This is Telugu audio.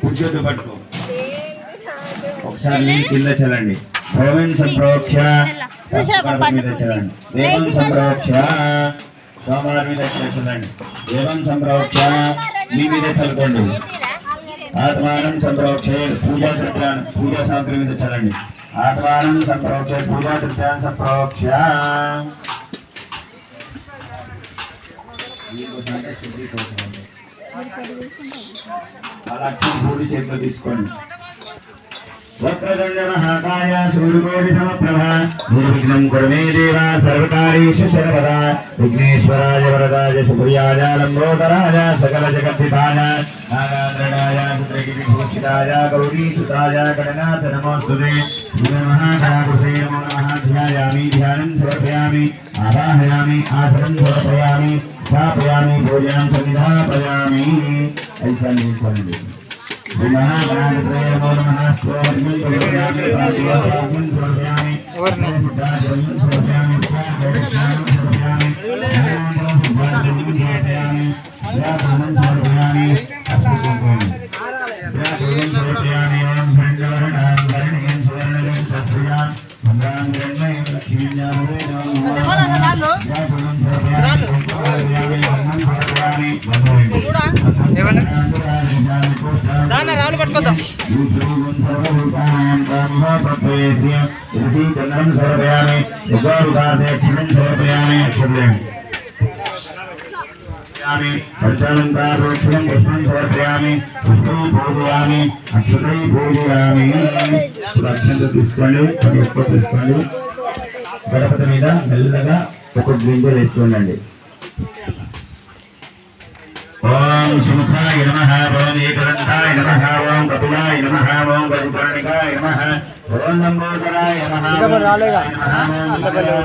కూర్చోద్దు పట్టుకో. ఒకసారి నీళ్ళు కింద చల్లండి ఓం సంప్రోక్ష. మీద చల్లండి దేవం సంప్రోక్ష. సోమవారి మీద చల్లండి దేవం సంప్రోక్ష. మీ మీద చల్లుకోండి ఆత్మానం సంప్రోక్ష పూజా ద్రవ్యాన్ని పూజా సామగ్రి మీద చల్లండి ఆత్మానం సంప్రోక్ష పూజా ద్రవ్యాన్ని సంప్రోక్ష. లక్ష్యం అలా చేతిలో తీసుకోండి. वक्रदण्डमहाकाय सूर्यकोटिसमप्रभा दुर्विघ्नं कुरुमे देवा सर्वकारेषु सर्वदा विघ्नेश्वराय वरदाय सुप्रियाय लम्बोदराय सकलजगद्धिताय नागाग्रणाय पुत्रगिरिभूषिताय गौरीसुताय गणनाथ नमोऽस्तुते श्रीमहाकाकृते नमो नमः ध्यायामि ध्यानं समर्पयामि, आवाहयामि, आसनं समर्पयामि, स्थापयामि पूजां संविधापयामि ऐसा नहीं समझे श्रीमहाकाकृते ఐశాన్ని తీసుకోండి దాన్న రావులు పట్టుకోద్దాం. పంచాలంకారోక్షణం పుష్పం సమర్పయామి పుష్పం పూజయామి అక్షతై పూజయామి అక్షంత తీసుకోండి పది ఎక్కువ తీసుకోండి గణపతి మీద మెల్లగా ఒక గింజలు వేసుకోండి ఓం సుముఖాయ నమః ఓం ఏకదంతాయ నమః ఓం కపిలాయ నమః ఓం గజకర్ణికాయ నమః ఓం లంబోదరాయ నమః ఇంతపడి రాలేగా? ఇంతపడి ఓం